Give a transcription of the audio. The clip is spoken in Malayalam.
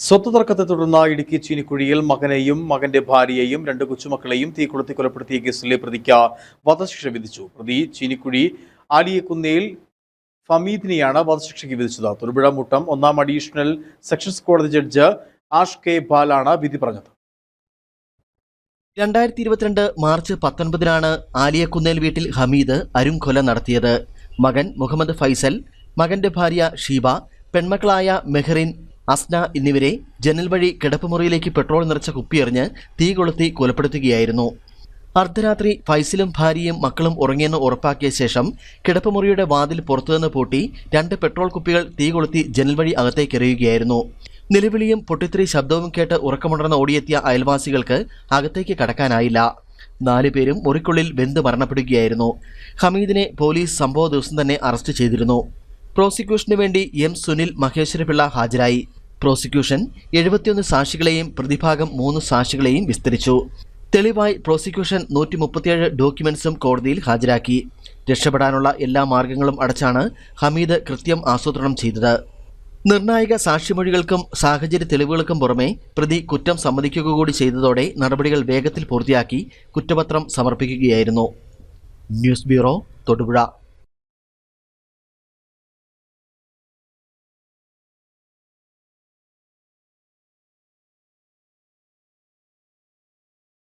സ്വത്ത് തർക്കത്തെ തുടർന്ന് ഇടുക്കി ചീനിക്കുഴിയിൽ മകനെയും മകന്റെ ഭാര്യയെയും രണ്ട് കൊച്ചുമക്കളെയും തീ കൊളുത്തി കൊലപ്പെടുത്തിയ കേസിലെ പ്രതിക്ക് വധശിക്ഷ വിധിച്ചു. പ്രതി ചീനിക്കുഴി ആലിയക്കുന്നേൽ ഫമീദിനെയാണ് വധശിക്ഷയ്ക്ക് വിധിച്ചത്. തൊടുപുഴ മുട്ടം ഒന്നാം അഡീഷണൽ സെഷൻസ് കോടതി ജഡ്ജ് ആഷ് കെ ബാലാണ് വിധി പറഞ്ഞത്. രണ്ടായിരത്തി ഇരുപത്തിരണ്ട് മാർച്ച് പത്തൊൻപതിനാണ് ആലിയക്കുന്നേൽ വീട്ടിൽ ഹമീദ് അരും കൊല നടത്തിയത്. മകൻ മുഹമ്മദ് ഫൈസൽ മകന്റെ ഭാര്യ ഷീബ പെൺമക്കളായ മെഹറിൻ അസ്ന എന്നിവരെ ജനൽ വഴി കിടപ്പുമുറിയിലേക്ക് പെട്രോൾ നിറച്ച കുപ്പിയെറിഞ്ഞ് തീ കൊളുത്തി കൊലപ്പെടുത്തുകയായിരുന്നു. അർദ്ധരാത്രി ഫൈസലും ഭാര്യയും മക്കളും ഉറങ്ങിയെന്ന് ഉറപ്പാക്കിയ ശേഷം കിടപ്പുമുറിയുടെ വാതിൽ പുറത്തുനിന്ന് പൂട്ടി രണ്ട് പെട്രോൾ കുപ്പികൾ തീ കൊളുത്തി ജനൽ വഴി അകത്തേക്ക് എറിയുകയായിരുന്നു. നിലവിളിയും പൊട്ടിത്തെറി ശബ്ദവും കേട്ട് ഉറക്കമുണർന്ന് ഓടിയെത്തിയ അയൽവാസികൾക്ക് അകത്തേക്ക് കടക്കാനായില്ല. നാലുപേരും മുറിക്കുള്ളിൽ വെന്ത് മരണപ്പെടുകയായിരുന്നു. ഹമീദിനെ പോലീസ് സംഭവ ദിവസം തന്നെ അറസ്റ്റ് ചെയ്തിരുന്നു. പ്രോസിക്യൂഷന് വേണ്ടി എം സുനിൽ മഹേശ്വരപിള്ള ഹാജരായി. പ്രോസിക്യൂഷൻ എഴുപത്തിയൊന്ന് സാക്ഷികളെയും പ്രതിഭാഗം മൂന്ന് സാക്ഷികളെയും വിസ്തരിച്ചു. തെളിവായി പ്രോസിക്യൂഷൻ നൂറ്റി മുപ്പത്തിയേഴ് ഡോക്യുമെന്റ്സും കോടതിയിൽ ഹാജരാക്കി. രക്ഷപ്പെടാനുള്ള എല്ലാ മാർഗങ്ങളും അടച്ചാണ് ഹമീദ് കൃത്യം ആസൂത്രണം ചെയ്തത്. നിർണായക സാക്ഷിമൊഴികൾക്കും സാഹചര്യ തെളിവുകൾക്കും പുറമെ പ്രതി കുറ്റം സമ്മതിക്കുക കൂടി ചെയ്തതോടെ നടപടികൾ വേഗത്തിൽ പൂർത്തിയാക്കി കുറ്റപത്രം സമർപ്പിക്കുകയായിരുന്നു. News bureau Thodupuzha.